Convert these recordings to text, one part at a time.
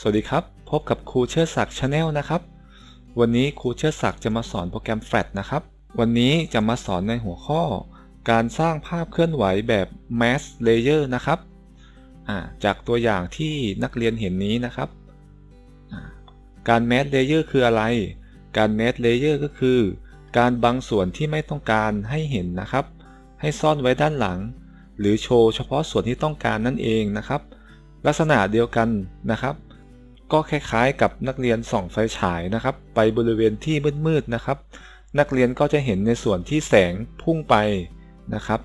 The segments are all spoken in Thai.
สวัสดีครับ พบกับครูเชิดศักดิ์ชาแนลนะครับ วันนี้ครูเชิดศักดิ์จะมาสอนโปรแกรม Flash นะครับ วันนี้จะมาสอนในหัวข้อ การสร้างภาพเคลื่อนไหวแบบ Mask Layer นะครับจากตัวอย่างที่นักเรียนเห็นนี้นะครับ การ Mask Layer คืออะไร การ Mask Layer ก็คือ การบางส่วนที่ไม่ต้องการให้เห็นนะครับ ให้ซ่อนไว้ด้านหลัง หรือโชว์เฉพาะส่วนที่ต้องการนั่นเองนะครับ ลักษณะเดียวกันนะครับ ก็คล้ายๆ กับนักเรียนส่องไฟฉายนะครับ ไปบริเวณที่มืดๆนะครับ นักเรียนก็จะเห็นในส่วนที่แสงพุ่งไปนะครับ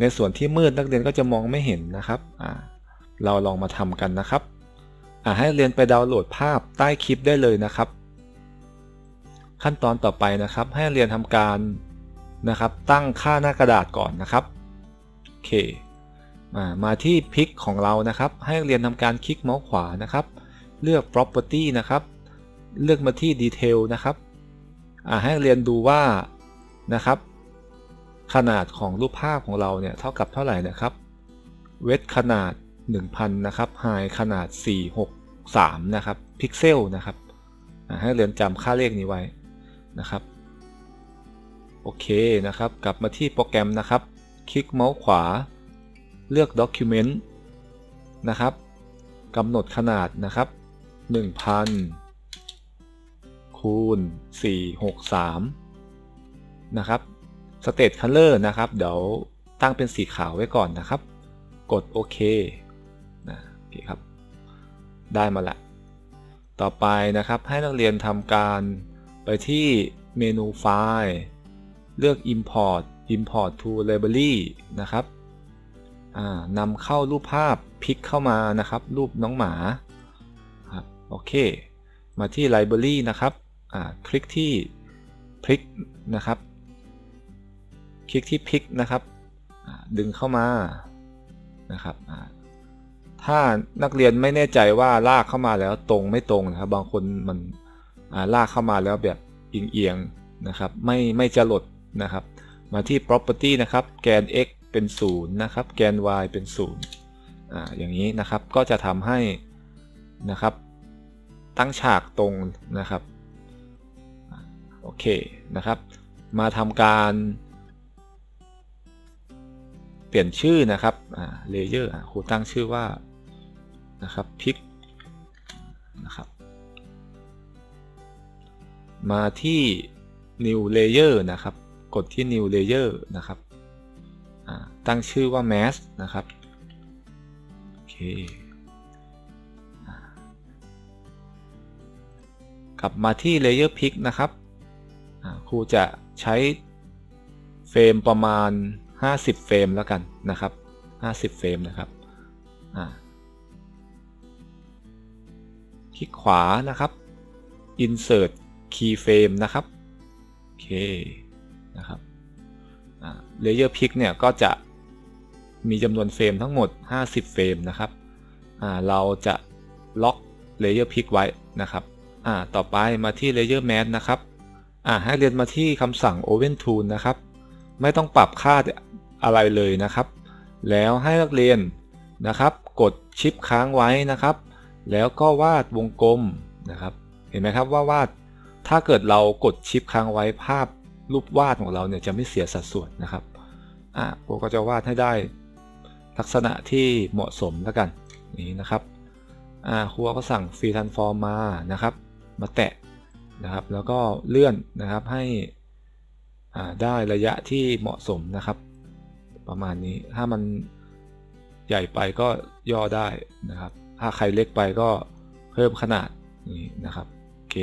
ในส่วนที่มืดนักเรียนก็จะมองไม่เห็นนะครับเราลองมาทำกันนะครับให้เรียนไปดาวน์โหลดภาพใต้คลิปได้เลยนะครับ ขั้นตอนต่อไปนะครับ ให้เรียนทำการนะครับ ตั้งค่าหน้ากระดาษก่อนนะครับโอเคมามาที่พิกของเรานะครับ ให้เรียนทำการคลิกเมาส์ขวานะครับ เลือก property นะครับ เลือกมาที่ detail นะครับให้เรียนดูว่านะครับ ขนาดของรูปภาพของเราเนี่ยเท่ากับเท่าไหร่นะครับ เวทขนาด 1000 นะครับ high ขนาด 463 นะครับ พิกเซลนะครับให้เรียนจำค่าเลขนี้ไว้นะครับ โอเคนะครับ กลับมาที่โปรแกรมนะครับ คลิกเมาส์ขวา เลือก Document นะครับกำหนดขนาดนะครับ 1000 คูณ 463 นะครับ State Color นะครับ เดี๋ยวตั้งเป็นสีขาวไว้ก่อนนะครับ กดโอเคนะโอเคครับ ได้มาละ ต่อไปนะครับให้นักเรียนทำการไปที่เมนูไฟล์ เลือก Import Import to Library นะครับนำเข้ารูปภาพพลิกเข้ามานะครับ รูปน้องหมา โอเค มาที่ Library นะครับ คลิกที่พลิกนะครับ คลิกที่พลิกนะครับ ดึงเข้ามา นะครับ ถ้านักเรียนไม่แน่ใจว่าลากเข้ามาแล้วตรงไม่ตรงนะครับ บางคนมันลากเข้ามาแล้วแบบเอียงๆนะครับ ไม่ไม่จะหลดนะครับ มาที่ property นะครับ แกน x เป็น 0 นะครับ แกน y เป็น 0อ่าอย่างนี้นะครับ ก็จะทำให้นะครับ ตั้งฉากตรงนะครับโอเคนะครับ มาทำการ เปลี่ยนชื่อนะครับเลเยอร์ครูตั้งชื่อว่านะครับพิกนะครับมาที่ new layer นะครับ กดที่ new layer นะครับตั้งชื่อว่า mask นะครับโอเค กลับมาที่ layer pick นะครับครูจะใช้เฟรมประมาณ 50 เฟรมแล้วกันนะครับ 50 เฟรมนะครับคลิกขวานะครับ insert keyframe นะครับโอเคนะครับเลเยอร์พิกเนี่ยก็จะมีจำนวนเฟรมทั้งหมด 50 เฟรมนะครับ เราจะล็อกเลเยอร์พิกไว้นะครับ่าต่อไปมาที่เลเยอร์แมสนะครับอ่าให้เรียนมาที่คำสั่ง Open Tool นะครับ ไม่ต้องปรับค่าอะไรเลยนะครับ แล้วให้นักเรียนนะครับ กดชิปค้างไว้นะครับ แล้วก็วาดวงกลมนะครับ เห็นไหมครับว่าวาดถ้าเกิดเรากดชิปค้างไว้ภาพรูปวาดของเราเนี่ยจะไม่เสียสัดส่วนนะครับอะโปก็จะวาดให้ได้ ลักษณะที่เหมาะสมแล้วกันนี้นะครับอ่าครูก็สั่งฟรีทันฟอร์มมานะครับ มาแตะนะครับ แล้วก็เลื่อนนะครับให้อ่าได้ระยะที่เหมาะสมนะครับ ประมาณนี้ถ้ามันใหญ่ไปก็ย่อได้นะครับ ถ้าใครเล็กไปก็เพิ่มขนาดนี้นะครับโอเค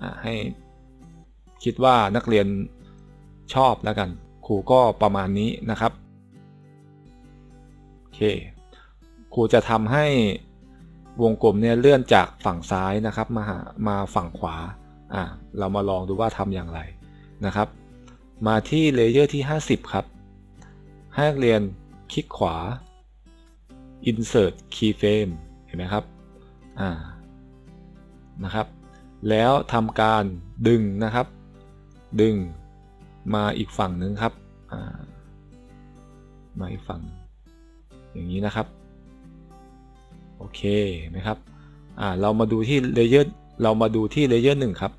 อให้คิดว่านักเรียนชอบแล้วกัน ครูก็ประมาณนี้นะครับโอเคครูจะทำให้ วงกลมเนี่ยเลื่อนจากฝั่งซ้ายนะครับมาหามาฝั่งขวาอ่าเรามาลองดูว่าทำอย่างไรนะครับ มาที่เลเยอร์ที่ 50 ครับให้นักเรียนคลิกขวา insert keyframe เห็นไหมครับอ่านะครับ แล้วทำการดึงนะครับ ดึงมาอีกฝั่งหนึ่งครับมาอีกฝั่ง อย่างนี้นะครับ อเคไหมครับอ่าเรามาดูที่เลเยอร์เรามาดูที่เลเยอร์หนึ่งครับ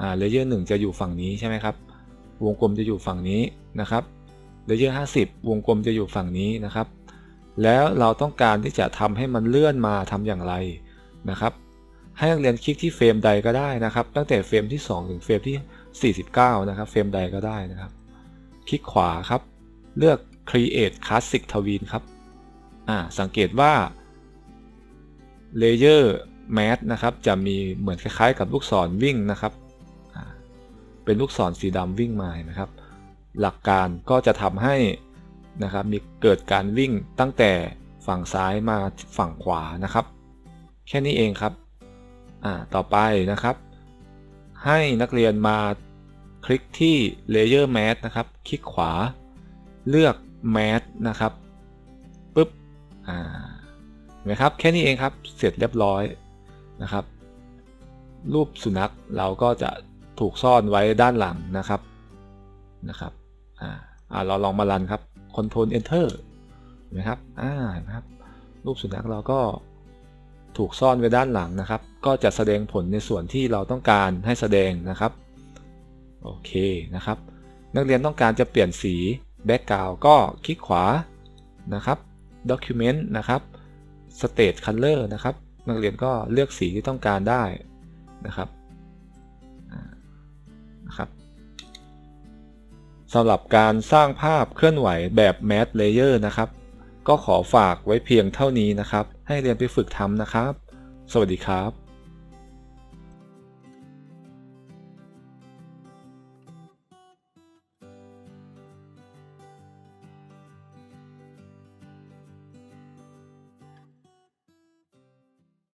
อ่าเลเยอร์หนึ่งจะอยู่ฝั่งนี้ใช่ไหมครับ วงกลมจะอยู่ฝั่งนี้นะครับเลเยอร์ห้าสิบวงกลมจะอยู่ฝั่งนี้นะครับ แล้วเราต้องการที่จะทำให้มันเลื่อนมาทำอย่างไรนะครับ ให้นักเรียนคลิกที่เฟรมใดก็ได้นะครับ ตั้งแต่เฟรมที่ 2 ถึงเฟรมที่ 49 นะครับ เฟรมใดก็ได้นะครับ คลิกขวาครับ เลือก create classic tween ครับอ่าสังเกตว่า layer mask นะครับจะมีเหมือนคล้ายๆ กับลูกศรวิ่งนะครับ เป็นลูกศรสีดำวิ่งมานะครับ หลักการก็จะทำให้นะครับมีเกิดการวิ่งตั้งแต่ฝั่งซ้ายมาฝั่งขวานะครับ แค่นี้เองครับต่อไปนะครับ ให้นักเรียนมาคลิกที่ Layer Mask นะครับ คลิกขวา เลือก Mask นะครับ ปุ๊บ อ่า ไหมครับแค่นี้เองครับเสร็จเรียบร้อยนะครับ รูปสุนัขเราก็จะถูกซ่อนไว้ด้านหลังนะครับนะครับอ่าอ่าเราลองมารันครับ Ctrl Enter เห็นไหมครับอ่านไหมครับ รูปสุนัขเราก็ถูกซ่อนไว้ด้านหลังนะครับ ก็จะแสดงผลในส่วนที่เราต้องการให้แสดงนะครับโอเคนะครับ นักเรียนต้องการจะเปลี่ยนสีแบ็กกราวก็คลิกขวานะครับ Document นะครับ State Color นะครับ นักเรียนก็เลือกสีที่ต้องการได้นะครับนะครับสำหรับการสร้างภาพเคลื่อนไหวแบบแมสเลเยอร์นะครับ ก็ขอฝากไว้เพียงเท่านี้นะครับ ให้เรียนไปฝึกทำนะครับ สวัสดีครับ